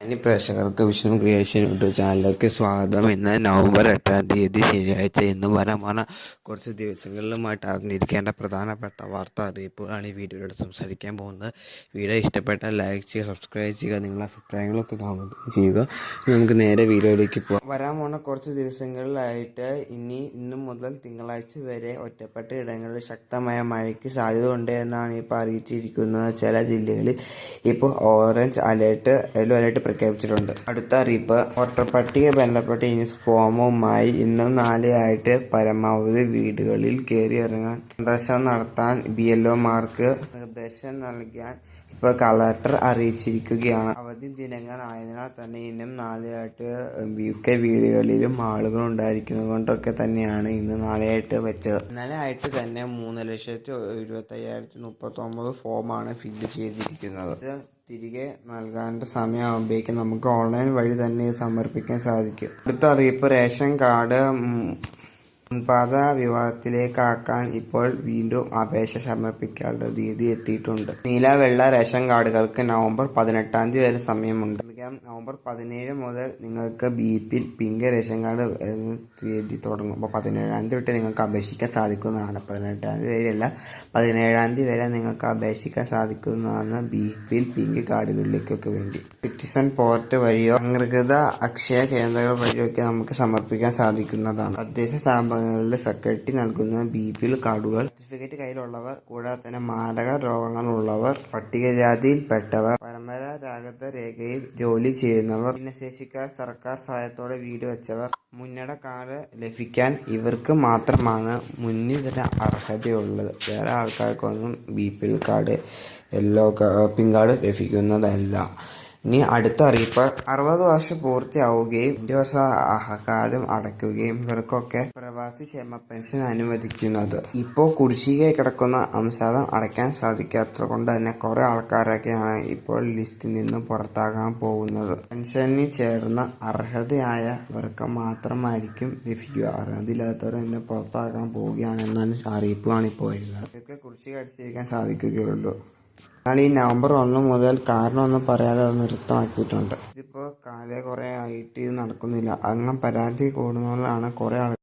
ഇനി പ്രേക്ഷകർക്ക് Vishnu creation YouTube ചാനലിലേക്ക് സ്വാഗതം. ഇന്ന് നവംബർ എട്ടാം തീയതി ശനിയാഴ്ച ഇന്ന് വരമാണ് കുറച്ച് ദിവസങ്ങളിലുമായിട്ട് അറിഞ്ഞിരിക്കേണ്ട പ്രധാനപ്പെട്ട വാർത്താ അറിയിപ്പുകളാണ് ഈ വീഡിയോയിലൂടെ സംസാരിക്കാൻ പോകുന്നത്. വീഡിയോ ഇഷ്ടപ്പെട്ടാൽ ലൈക്ക് ചെയ്യുക സബ്സ്ക്രൈബ് ചെയ്യുക നിങ്ങളുടെ അഭിപ്രായങ്ങളൊക്കെ കമന്റ് ചെയ്യുക. നമുക്ക് നേരെ വീഡിയോയിലേക്ക് പോകാം വരാൻ പോണ കുറച്ച് ദിവസങ്ങളിലായിട്ട് ഇനി ഇന്നു മുതൽ തിങ്കളാഴ്ച വരെ ഒറ്റപ്പെട്ട ഇടങ്ങളിൽ ശക്തമായ മഴയ്ക്ക് സാധ്യത ഉണ്ട് എന്നാണ് ഇപ്പോൾ അറിയിച്ചിരിക്കുന്നത്. ചില ജില്ലകളിൽ ഇപ്പോൾ ഓറഞ്ച് അലേർട്ട് യെല്ലോ അലേർട്ട് പ്രഖ്യാപിച്ചിട്ടുണ്ട്. അടുത്ത അറിയിപ്പ്. വോട്ടർ പട്ടിക ബന്ധപ്പെട്ട ഫോമുമായി ഇന്ന് നാളെയായിട്ട് പരമാവധി വീടുകളിൽ കയറി ഇറങ്ങാൻ. സന്ദർശനം നടത്താൻ ബി എൽ ഒമാർക്ക് നിർദ്ദേശം നൽകാൻ ഇപ്പോൾ കളക്ടർ അറിയിച്ചിരിക്കുകയാണ്. അവധി ദിനങ്ങൾ ആയതിനാൽ തന്നെ ഇന്നും നാളെയായിട്ട് മിക്ക വീടുകളിലും ആളുകൾ ഉണ്ടായിരിക്കുന്നത് കൊണ്ടൊക്കെ തന്നെയാണ് ഇന്ന് നാളെയായിട്ട് വെച്ചത്. ഇന്നലെയായിട്ട് തന്നെ മൂന്ന് ലക്ഷത്തി ഇരുപത്തി അയ്യായിരത്തി മുപ്പത്തി ഒമ്പത് ഫോമാണ് ഫില്ല് ചെയ്തിരിക്കുന്നത്. ഇത് തിരികെ നൽകാനുള്ള സമയമാകുമ്പോഴേക്കും നമുക്ക് ഓൺലൈൻ വഴി തന്നെ സമർപ്പിക്കാൻ സാധിക്കും. അടുത്ത അറിയിപ്പ് റേഷൻ കാർഡ് മുൻപാത വിവാഹത്തിലേക്കാക്കാൻ ഇപ്പോൾ വീണ്ടും അപേക്ഷ സമർപ്പിക്കേണ്ട തീയതി എത്തിയിട്ടുണ്ട്. നീല വെള്ള റേഷൻ കാർഡുകൾക്ക് നവംബർ പതിനെട്ടാം തീയതി വരെ സമയമുണ്ട്. നവംബർ പതിനേഴ് മുതൽ നിങ്ങൾക്ക് B P pink ration card തീയതി തുടങ്ങും. അപ്പോൾ പതിനേഴാം തീയതി തൊട്ട് നിങ്ങൾക്ക് അപേക്ഷിക്കാൻ സാധിക്കുന്നതാണ്. പതിനെട്ടാം തീയതി വരെയല്ല പതിനേഴാം തീയതി വരെ നിങ്ങൾക്ക് അപേക്ഷിക്കാൻ സാധിക്കുന്നതാണ് ബി പി പിങ്ക് കാർഡുകളിലേക്കൊക്കെ വേണ്ടി. സിറ്റിസൺ പോർട്ട് വഴിയോ അംഗീകൃത അക്ഷയ കേന്ദ്രങ്ങൾ വഴിയോ ഒക്കെ നമുക്ക് സമർപ്പിക്കാൻ സാധിക്കുന്നതാണ്. തദ്ദേശ സ്ഥാപനങ്ങളിലെ സെക്രട്ടറി നൽകുന്ന ബി പി എൽ കാർഡുകൾ സർട്ടിഫിക്കറ്റ് കയ്യിലുള്ളവർ കൂടാതെ തന്നെ മാരക രോഗങ്ങളുള്ളവർ പട്ടികജാതിയിൽപ്പെട്ടവർ പരമ്പരാഗത രേഖയിൽ ജോലി ചെയ്യുന്നവർ ഭിന്നശേഷിക്കാർ സർക്കാർ സഹായത്തോടെ വീട് വെച്ചവർ മുന്നട കാർഡ് ലഭിക്കാൻ ഇവർക്ക് മാത്രമാണ് മുൻനിര അർഹതയുള്ളത്. വേറെ ആൾക്കാർക്കൊന്നും B P L card yellow pink card ലഭിക്കുന്നതല്ല. ഇനി അടുത്ത അറിയിപ്പ്. അറുപത് വർഷം പൂർത്തിയാവുകയും രണ്ട് വർഷ കാലം അടയ്ക്കുകയും ഇവർക്കൊക്കെ പ്രവാസി ക്ഷേമ പെൻഷൻ അനുവദിക്കുന്നത്. ഇപ്പോൾ കുടിശ്ശിക കിടക്കുന്ന അംശാദം അടയ്ക്കാൻ സാധിക്കാത്തത് കൊണ്ട് തന്നെ കുറേ ആൾക്കാരൊക്കെയാണ് ഇപ്പോൾ ലിസ്റ്റിൽ നിന്ന് പുറത്താകാൻ പോകുന്നത്. പെൻഷനിൽ ചേർന്ന അർഹതയായവർക്ക് മാത്രമായിരിക്കും ലഭിക്കുക. അർഹതയില്ലാത്തവർ തന്നെ പുറത്താകാൻ പോവുകയാണെന്നാണ് അറിയിപ്പാണ് ഇപ്പോൾ വരുന്നത് ഇതൊക്കെ കുടിശ്ശിക അടിച്ചിരിക്കാൻ സാധിക്കുകയുള്ളൂ. എന്നാൽ ഈ നവംബർ ഒന്ന് മുതൽ കാരണമൊന്നും പറയാതെ അത് നൃത്തമാക്കിയിട്ടുണ്ട് ഇതിപ്പോൾ കാലേ കുറേ ആയിട്ട് നടക്കുന്നില്ല. അങ്ങനെ പരാതി കൂടുന്നതാണ് കുറേ ആൾ